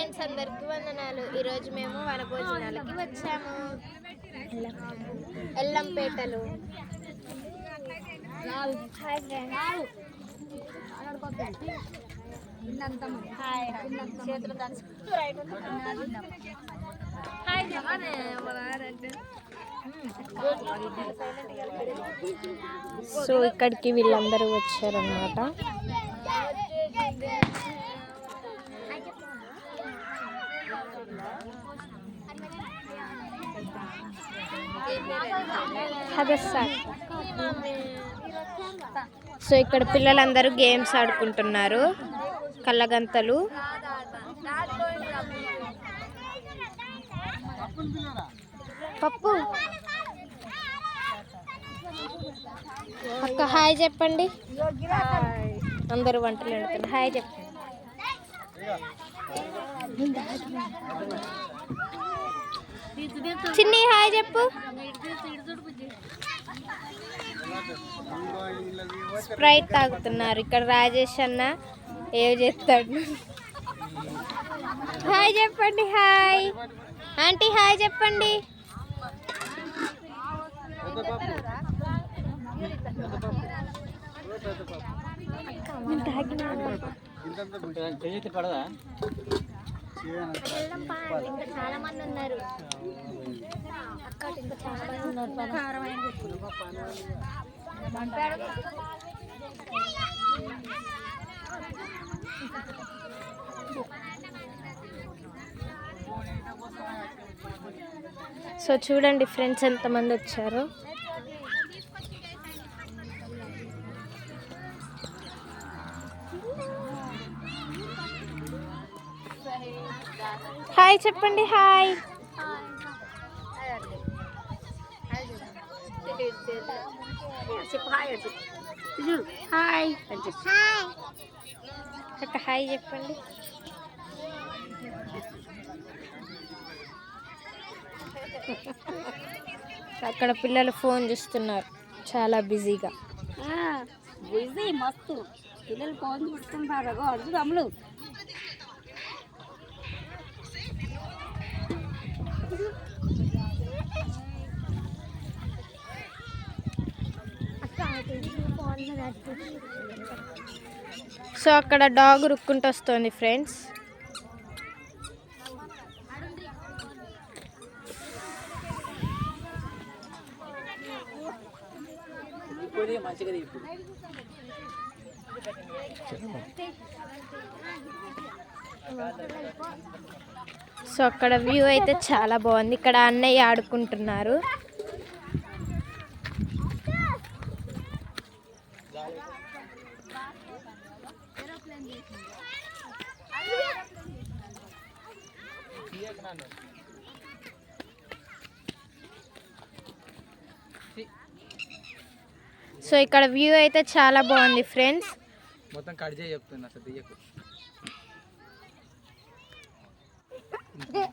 Friends అందరికి వందనాలు. ఈరోజు మేము వనభోజనాలకి వచ్చాము. ఎల్లంపేటలు సో ఇక్కడికి వీళ్ళందరూ వచ్చారనమాట అదే సార్. సో ఇక్కడ పిల్లలందరూ గేమ్స్ ఆడుకుంటున్నారు. కళ్ళగంతలు. పప్పు. అక్క హాయ్ చెప్పండి. అందరూ వంటలు వండుతున్నారు హాయ్ చెప్పండి. చిన్ని హాయ్ చెప్పు. స్ప్రైట్ తాగుతున్నారు. ఇక్కడ రాజేష్ అన్న ఏం చేస్తాడు? హాయ్ చెప్పండి హాయ్. ఆంటీ హాయ్ చెప్పండి. పడదా ఇంకా చాలా మంది ఉన్నారు ఇంకా చాలా మంది ఉన్నారు సో చూడండి ఫ్రెండ్స్ ఎంతమంది వచ్చారు. హాయ్ చెప్పండి హాయ్. హాయ్. ఒక హాయ్ చెప్పండి. అక్కడ పిల్లలు ఫోన్ చూస్తున్నారు చాలా బిజీగా. బిజీ మస్తు. పిల్లలు ఫోన్ చూస్తుంటారు. అగో తమ్ముడు సో అక్కడ డాగ్ రుక్కుంటూ వస్తుంది ఫ్రెండ్స్. మంచిగా సో అక్కడ వ్యూ అయితే చాలా బాగుంది. ఇక్కడ అన్నయ్య ఆడుకుంటున్నారు. సో ఇక్కడ వ్యూ అయితే చాలా బాగుంది ఫ్రెండ్స్. మొత్తం కట్ చేయి చెప్తున్నా Okay.